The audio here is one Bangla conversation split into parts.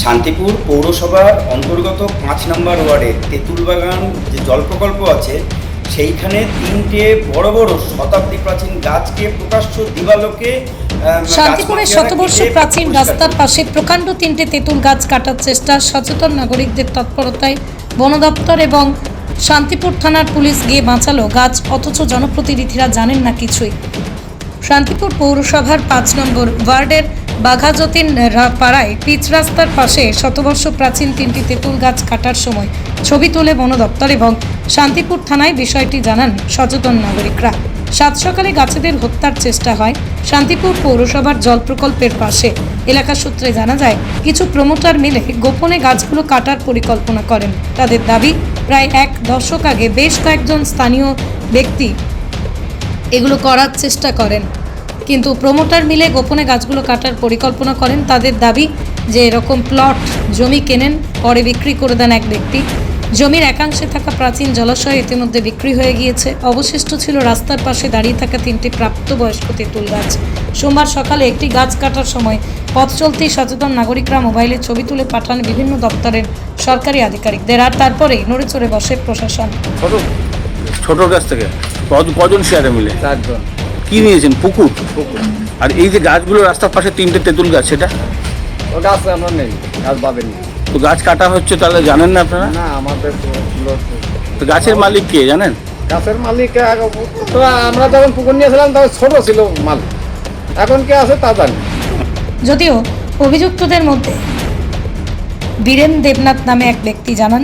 শান্তিপুর পৌরসভার অন্তর্গত পাঁচ নম্বর ওয়ার্ডে তেঁতুলবাগান যে জল প্রকল্প আছে সেইখানে তিনটে বড় বড় শতাব্দী প্রাচীন গাছকে প্রকাশ্য দিবালোকে শান্তিপুরের শতবর্ষ প্রাচীন রাস্তার পাশে প্রকাণ্ড তিনটে তেঁতুল গাছ কাটার চেষ্টা সচেতন নাগরিকদের তৎপরতায় বন দপ্তর এবং শান্তিপুর থানার পুলিশ গিয়ে বাঁচালো গাছ অথচ জনপ্রতিনিধিরা জানেন না কিছুই। শান্তিপুর পৌরসভার পাঁচ নম্বর ওয়ার্ডের বাঘাযতীন পাড়ায় পিচ রাস্তার পাশে শতবর্ষ প্রাচীন তিনটি তেঁতুল গাছ কাটার সময় ছবি তোলে বন দপ্তর এবং শান্তিপুর থানায় বিষয়টি জানান সচেতন নাগরিকরা। সাত সকালে গাছেদের হত্যার চেষ্টা হয় শান্তিপুর পৌরসভার জল প্রকল্পের পাশে। এলাকা সূত্রে জানা যায়, কিছু প্রমোটার মিলে গোপনে গাছগুলো কাটার পরিকল্পনা করেন। তাদের দাবি, প্রায় এক দশক আগে বেশ কয়েকজন স্থানীয় ব্যক্তি এগুলো করার চেষ্টা করেন। কিন্তু প্রমোটার মিলে গোপনে গাছগুলো কাটার পরিকল্পনা করেন। তাদের দাবি যে এরকম প্লট জমি কেনেন পরে বিক্রি করে দেন এক ব্যক্তি। জমির একাংশে থাকা প্রাচীন জলাশয় ইতিমধ্যে বিক্রি হয়ে গিয়েছে। অবশিষ্ট ছিল রাস্তার পাশে দাঁড়িয়ে থাকা তিনটি প্রাপ্তবয়স্ক তেঁতুল গাছ। সোমবার সকালে একটি গাছ কাটার সময় পথ চলতেই সচেতন নাগরিকরা মোবাইলে ছবি তুলে পাঠান বিভিন্ন দপ্তরের সরকারি আধিকারিকদের। আর তারপরেই নড়ে চড়ে বসে প্রশাসন। ছোট কাছ থেকে? কজন শেয়ারে মিলে? চারজন। কি নিয়েছেন? পুকুর? পুকুর আর এই যে গাছগুলো রাস্তার পাশে তিনটে তেঁতুল গাছ সেটা? ও গাছ আমরা নেই গাছ পাবেনি তো গাছ কাটা হচ্ছে তাহলে জানেন না আপনারা? না আমাদের তো গাছের মালিক কে জানেন? গাছের মালিক আগে- তো আমরা যখন পুকুর নিয়েছিলাম তখন ছোট ছিল মাল। এখন কে আছে তা জানি। যদিও অভিযুক্তদের মধ্যে বীরেন দেবনাথ নামে এক ব্যক্তি জানান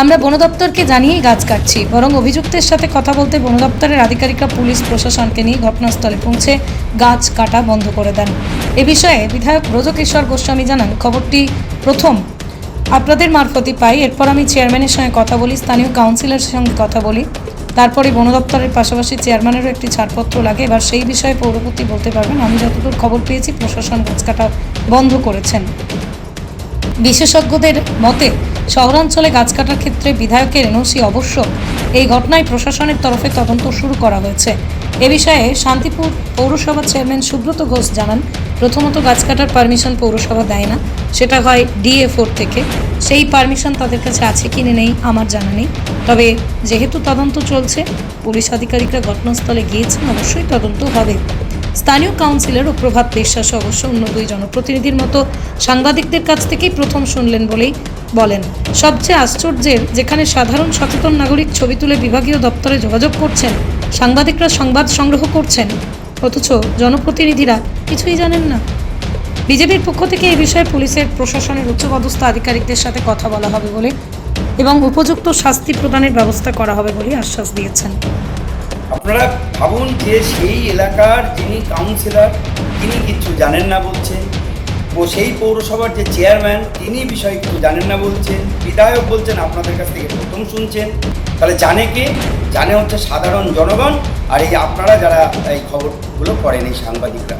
আমরা বন দপ্তরকে জানিয়েই গাছ কাটছি। বরং অভিযুক্তের সাথে কথা বলতে বন দপ্তরের আধিকারিকরা পুলিশ প্রশাসনকে নিয়ে ঘটনাস্থলে পৌঁছে গাছ কাটা বন্ধ করে দেন। এ বিষয়ে বিধায়ক ব্রজকিশোর গোস্বামী জানান, খবরটি প্রথম আপনাদের মারফতই পাই। এরপর আমি চেয়ারম্যানের সঙ্গে কথা বলি, স্থানীয় কাউন্সিলরের সঙ্গে কথা বলি। তারপরে বন দপ্তরের পাশাপাশি চেয়ারম্যানেরও একটি ছাড়পত্র লাগে। এবার সেই বিষয়ে পৌরপতি বলতে পারবেন, আমি যতদূর খবর পেয়েছি, প্রশাসন গাছ কাটা বন্ধ করেছেন। বিশেষজ্ঞদের মতে শহরাঞ্চলে গাছ কাটার ক্ষেত্রে বিধায়কের এনওসি অবশ্য। এই ঘটনায় প্রশাসনের তরফে তদন্ত শুরু করা হয়েছে। এ বিষয়ে শান্তিপুর পৌরসভা চেয়ারম্যান সুব্রত ঘোষ জানান, প্রথমত গাছ কাটার পারমিশন পৌরসভা দেয় না, সেটা হয় ডিএফওর থেকে। সেই পারমিশন তাদের কাছে আছে কি নেই, আমার জানা নেই। তবে যেহেতু তদন্ত চলছে, পুলিশ আধিকারিকরা ঘটনাস্থলে গিয়েছেন, অবশ্যই তদন্ত হবে। স্থানীয় কাউন্সিলর ও প্রভাত বিশ্বাস অবশ্য অন্য দুই জনপ্রতিনিধির মতো সাংবাদিকদের কাছ থেকেই প্রথম শুনলেন বলেই বলেন। সবচেয়ে আশ্চর্যের, যেখানে সাধারণ সচেতন নাগরিক ছবি তুলে বিভাগীয় দপ্তরে যোগাযোগ করছেন, সাংবাদিকরা সংবাদ সংগ্রহ করছেন, অথচ জনপ্রতিনিধিরা কিছুই জানেন না। বিজেপির পক্ষ থেকে এই বিষয়ে পুলিশের, প্রশাসনের উচ্চপদস্থ আধিকারিকদের সাথে কথা বলা হবে বলে এবং উপযুক্ত শাস্তি প্রদানের ব্যবস্থা করা হবে বলে আশ্বাস দিয়েছেন। আপনারা ভাবুন যে সেই এলাকার যিনি কাউন্সিলর তিনি কিছু জানেন না বলছেন, ও সেই পৌরসভার যে চেয়ারম্যান তিনি বিষয়ে কিছু জানেন না বলছেন, বিধায়ক বলছেন আপনাদের কাছ থেকে প্রথম শুনছেন, তাহলে জানে কে? জানে হচ্ছে সাধারণ জনগণ, আর এই আপনারা যারা এই খবরগুলো করেন, এই সাংবাদিকরা।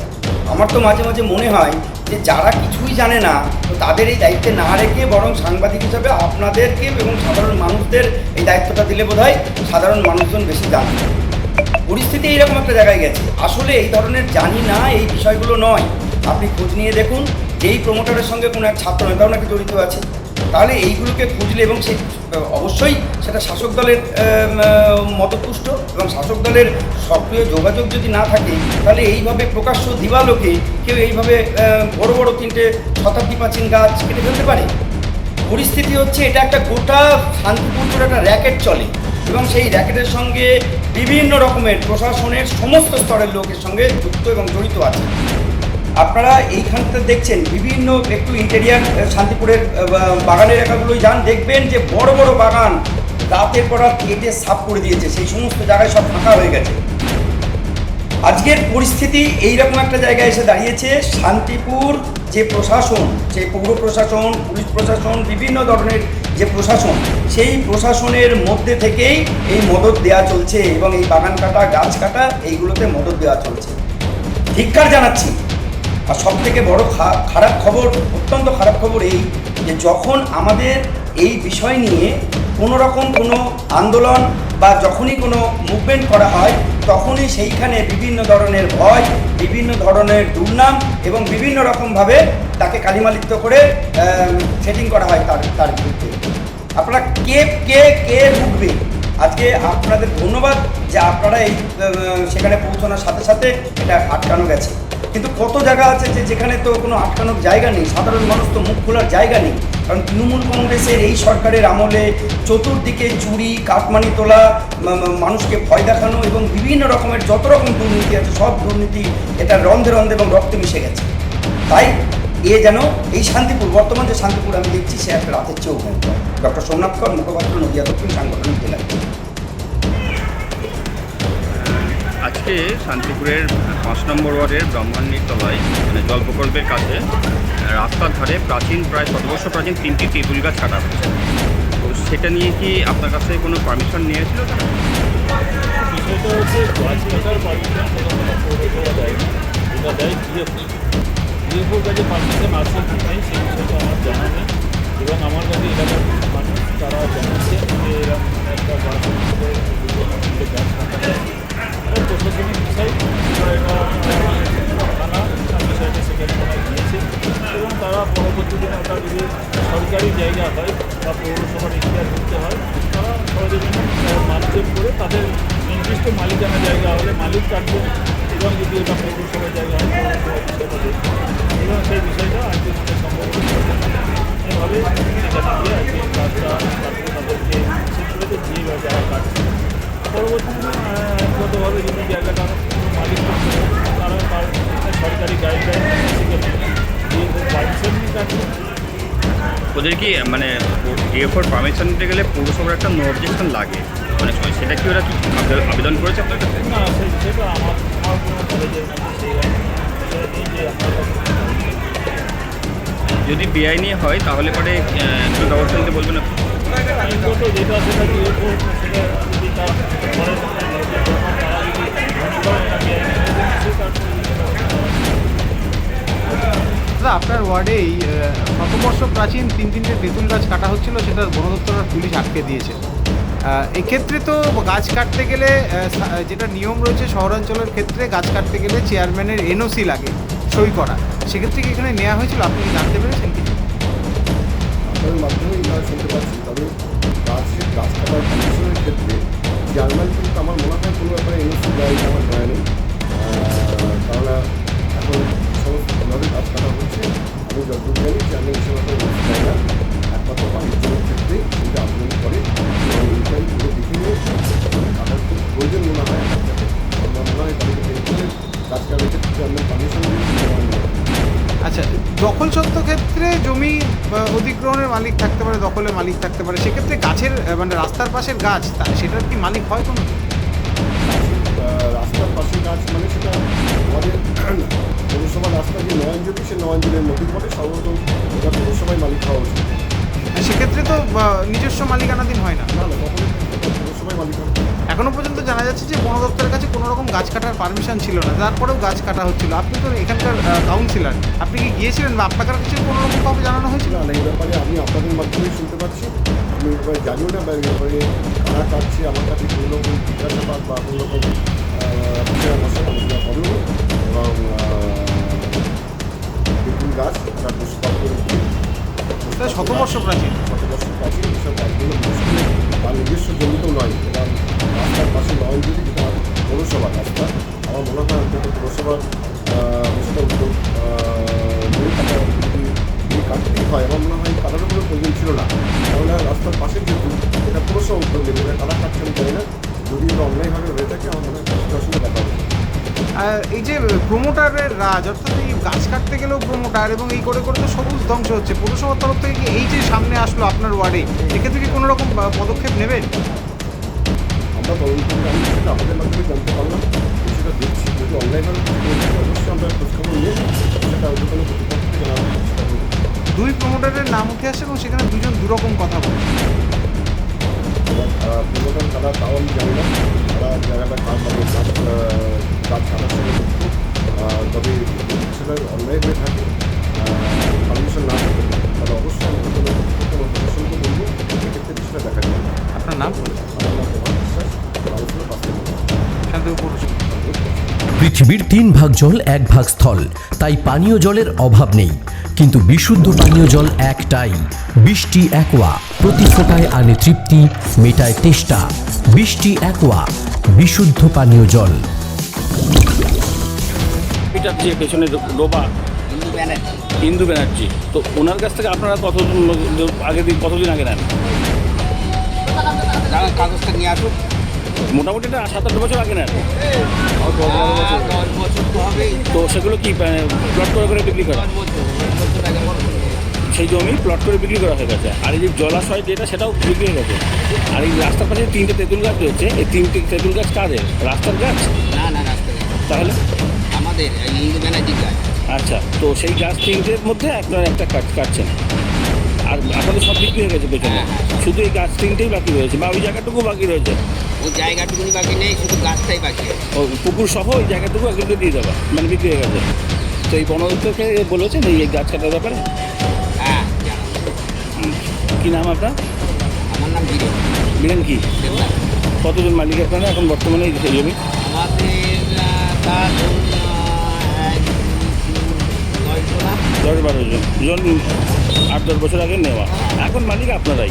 আমার তো মাঝে মাঝে মনে হয় যে যারা কিছুই জানে না, তো তাদের এই দায়িত্বে না রেখে বরং সাংবাদিক হিসাবে আপনাদেরকে এবং সাধারণ মানুষদের এই দায়িত্বটা দিলে বোধ সাধারণ মানুষজন বেশি জানবে। পরিস্থিতি এইরকম একটা জায়গায় গেছে। আসলে এই ধরনের জানি না, এই বিষয়গুলো নয়। আপনি খোঁজ নিয়ে দেখুন, যেই প্রমোটারের সঙ্গে কোনো এক ছাত্র নেতাও নাকি জড়িত আছে। তাহলে এইগুলোকে খুঁজলে এবং সেই, অবশ্যই সেটা শাসক দলের মতপুষ্ট এবং শাসক দলের সক্রিয় যোগাযোগ যদি না থাকে, তাহলে এইভাবে প্রকাশ্য দিবালোকে কেউ এইভাবে বড় বড় তিনটে শতাব্দী প্রাচীন গাছ কেটে ফেলতে পারে? পরিস্থিতি হচ্ছে এটা একটা গোটা শান্তিপুর একটা র্যাকেট চলে। এবং সেই র্যাকেটের সঙ্গে বিভিন্ন রকমের প্রশাসনের সমস্ত স্তরের লোকের সঙ্গে যুক্ত এবং জড়িত আছে। আপনারা এইখানটা দেখছেন, বিভিন্ন একটু ইন্টেরিয়ার শান্তিপুরের বাগানের এলাকাগুলোই যান, দেখবেন যে বড় বড় বাগান রাতের পর রাত কেটে সাফ করে দিয়েছে। সেই সমস্ত জায়গায় সব ফাঁকা হয়ে গেছে। আজকের পরিস্থিতি এইরকম একটা জায়গায় এসে দাঁড়িয়েছে। শান্তিপুর যে প্রশাসন, যে পৌর প্রশাসন, পুলিশ প্রশাসন, বিভিন্ন ধরনের যে প্রশাসন, সেই প্রশাসনের মধ্যে থেকেই এই মদত দেওয়া চলছে এবং এই বাগান কাটা, গাছ কাটা, এইগুলোতে মদত দেওয়া চলছে। ধিক্কার জানাচ্ছি। আর সব থেকে বড় খারাপ খবর, অত্যন্ত খারাপ খবর এই যে যখন আমাদের এই বিষয় নিয়ে কোনো রকম কোনো আন্দোলন বা যখনই কোনো মুভমেন্ট করা হয়, তখনই সেইখানে বিভিন্ন ধরনের ভয়, বিভিন্ন ধরনের দুর্নাম এবং বিভিন্ন রকমভাবে তাকে কালিমালিপ্ত করে সেটিং করা হয় তার তার বিরুদ্ধে। আপনারা কে কে কে ভুগবে? আজকে আপনাদের ধন্যবাদ যে আপনারা এই সেখানে পৌঁছানোর সাথে সাথে এটা আটকানো গেছে। কিন্তু কত জায়গা আছে যে যেখানে তো কোনো আটকানোর জায়গা নেই? সাধারণ মানুষ তো মুখ খোলার জায়গা নেই। কারণ তৃণমূল কংগ্রেসের এই সরকারের আমলে চতুর্দিকে চুরি, কাটমানি তোলা মানুষকে ভয় দেখানো এবং বিভিন্ন রকমের যত রকম দুর্নীতি আছে, সব দুর্নীতি এটা রন্ধে রন্ধে এবং রক্তে মিশে গেছে। তাই এ যেন এই শান্তিপুর, বর্তমান যে শান্তিপুর আমি দেখছি, সে একটা রাতের চেয়েও ডক্টর সোমনাথ কর, মুখপাত্র নদিয়া দক্ষিণ সাংগঠনিক জেলা আজকে শান্তিপুরের পাঁচ নম্বর ওয়ার্ডের ব্রহ্মাণ্ডীর তলায় মানে জল প্রকল্পের কাছে, রাস্তার ধারে প্রাচীন, প্রায় শত বছর প্রাচীন তিনটি তেঁতুল গাছ কাটা হচ্ছে তো সেটা নিয়ে কি আপনার কাছে কোনো পারমিশন নিয়েছিল? বিষয়টা গাছ কাটার পারমিশন পৌরসভা দেয় এটা আমার জানা নেই। এবং আমার কাছে এলাকার মানুষ তারা জানাচ্ছে যে এরকম একটা গাছ গাছ কাটা এটা বিষয় থানা সেখানে এবং তারা পরবর্তী দিনে যদি সরকারি জায়গা হয় বা পৌরসভার ইতিহাস করতে হয় তারা সরজমিনে মানচেক করে তাদের নির্দিষ্ট মালিকানা জায়গা হলে মালিক কাটবে এবং যদি ওটা পৌরসভার জায়গা হয় পৌরসভা এবং সেই বিষয়টা আজকে সম্ভব এভাবে সেখানে গিয়ে আজকে পরবর্তী দিনে গতভাবে যদি জায়গাটা মালিক তারা তার সরকারি গাইডলাইন পারমিশন ওদের কি মানে ডিএফওর পারমিশন নিতে গেলে পৌরসভার একটা নো অবজেকশন লাগে? অনেক সময় সেটা কি ওরা কি আবেদন করেছে আপনার কাছে? না সেটা আমার কোনো কলেজের যদি বেআইনি হয় তাহলে পরে ব্যবস্থা নিতে বলবেন আপনি? যেটা সেটা দাদা, আপনার ওয়ার্ডে এই শতবর্ষ প্রাচীন তিন তিনটে তেঁতুল গাছ কাটা হচ্ছিল, সেটা বন দপ্তর আর পুলিশ আটকে দিয়েছে। এক্ষেত্রে তো গাছ কাটতে গেলে যেটা নিয়ম রয়েছে শহরাঞ্চলের ক্ষেত্রে, গাছ কাটতে গেলে চেয়ারম্যানের এনওসি লাগে, সই করা। সেক্ষেত্রে কি এখানে নেওয়া হয়েছিল? আপনি কি জানতে পেরেছেন কিছু আপনাদের মাধ্যমে আমরা শুনতে তবে ক্ষেত্রে কিন্তু আমার মনে হয় কোনো ব্যাপারে এনওসি দেয় আমার জানা নেই। কারণ এখন সমস্তভাবে গাছ কাটা হচ্ছে আমি যতদূর জানি চেয়ারম্যান হিসেবে এনওসি দেয় না একমাত্র বাণিজ্যের ক্ষেত্রে কিন্তু আবেদন করে এবং ইনকোয়ারি করে দেখে নিয়ে কাটার খুব প্রয়োজন মনে হয় আমার। আমার মনে তাদেরকে ক্ষেত্রে পারমিশন আমার। আচ্ছা দখল সত্ত্ব ক্ষেত্রে জমি অধিগ্রহণের মালিক থাকতে পারে দখলের মালিক থাকতে পারে সেক্ষেত্রে গাছের মানে রাস্তার পাশের গাছ সেটার কি মালিক হয় কোনো রাস্তার পাশে গাছ মানে সেটা আমাদের পৌরসভার রাস্তা যে নয়ঞ্জলি সে নয়ঞ্জলির মধ্যে পড়ে সর্বত ওটা পৌরসভায় মালিক হওয়া উচিত। সেক্ষেত্রে তো নিজস্ব মালিকানাধীন হয় না। না না কখনোই পৌরসভায় মালিক হবে এখনও পর্যন্ত জানা যাচ্ছে যে বন দপ্তরের কাছে কোনো রকম গাছ কাটার পারমিশন ছিল না। তারপরেও গাছ কাটা হচ্ছিল। আপনি তো এখানকার কাউন্সিলর আপনি কি গিয়েছিলেন বা আপনার কাছে কোনো রকম ভাবে জানানো হয়েছিল? না এই ব্যাপারে আমি আপনাদের মাধ্যমেই শুনতে পাচ্ছি। আমি জানিও না বা এই ব্যাপারে কারা কাটছে আমার কাছে কোনো রকম জিজ্ঞাসাবাদ বা কোনো রকম সাথে এবং বেগুন গাছ তার এটা শতবর্ষ প্রাচীন। শত প্রাচীন এসব গাছগুলো মুশকিল তার নিজস্ব জমিতেও নয় এটা রাস্তার পাশে নয় যদি যেটা পৌরসভা রাস্তা আমার মনে হয় অন্তত পৌরসভার সেটা উদ্যোগ কাটতেই হয় আমার মনে হয় কাটারও কোনো প্রয়োজন ছিল না কারণ রাস্তার পাশে যেহেতু এটা পৌরসভা উদ্যোগ নেবে কাটা কাটছে আমি জানি না? যদি অন্যায়ভাবে হয়ে থাকে আমার মনে হয় সেটার দেখা এই যে প্রমোটারের রাজ অর্থাৎ এই গাছ কাটতে গেলেও প্রমোটার এবং এই করে করে তো সবুজ ধ্বংস হচ্ছে পৌরসভার তরফ থেকে কি এই যে সামনে আসলো আপনার ওয়ার্ডে এক্ষেত্রে কি কোনো রকম পদক্ষেপ নেবেন? আমরা তদন্ত আপনাদের মাধ্যমে জানতে পারলাম। সেটা দেখছি যদি অনলাইনভাবে কিছু অবশ্যই আমরা খোঁজখবর নিয়ে সেটা চেষ্টা করব। দুই প্রমোটারের নাম উঠে আসে এবং সেখানে দুজন দুরকম কথা এবার তারা তাও আমি জানি না। তারা জায়গাটা কাজ মানে কাজ কাজ আহ, তবে সেটা অনলাইন হয়ে থাকে পারমিশন না থাকে তাহলে অবশ্যই আমি কর্তৃপক্ষ এবং প্রশাসনকে বলব এক্ষেত্রে বিষয়টা দেখা যাবে। আপনার নাম? আমার নাম বিশ্বাস আলোচনা পাশে শান্তিপুর পৃথিবীর তিন ভাগ জল এক ভাগ স্থল তাই পানীয় জলের অভাব নেই। কিন্তু বিশুদ্ধ পানীয় জল একটাই বৃষ্টি একোয়া প্রতি ফোটায় আনে তৃপ্তি মেটায় তেষ্টা। বৃষ্টি একোয়া বিশুদ্ধ পানীয় জল। এটা যে পেছনে ডোবা। ইন্দু ব্যানার্জি। তো ওনার কাছ থেকে আপনারা কত আগে দিন কতদিন আগে নেন? কাগজটা নিয়ে আসুক মোটামুটি এটা সাত আট বছর আগে নেন। সেগুলো কি প্লট করে করে বিক্রি করা? সেই জমি প্লট করে বিক্রি করা হয়ে গেছে। আর এই যে জলাশয় যেটা সেটাও বিক্রি হয়ে গেছে। আর এই রাস্তার পাশে তিনটে তেঁতুল গাছ রয়েছে এই তিনটে তেঁতুল গাছ কাদের? রাস্তার গাছ? না না তাহলে? আমাদের আচ্ছা তো সেই গাছ তিনটের মধ্যে আপনার একটা কাট কাটছেন। আর আপনাদের সব বিক্রি হয়ে গেছে পেছনে। শুধু এই গাছ তিনটেই বাকি রয়েছে বা ওই জায়গাটুকু বাকি রয়েছে। ওই জায়গাটুকু বাকি নেই শুধু গাছটাই বাকি। ও পুকুর সহ ওই জায়গাটুকু একজনকে দিয়ে দেওয়া মানে বিক্রি হয়ে গেছে। তো এই বনদপ্তরকে বলেছেন এই গাছ কাটার ব্যাপারে? হ্যাঁ। কি নাম আপনার? আমার নাম বীরেন বীরেন কি? কতজন মালিক আপনারা এখন বর্তমানে এই জমি? আমাদের দশ বারো জন। জন আট দশ বছর আগে নেওয়া। এখন মালিক আপনারাই।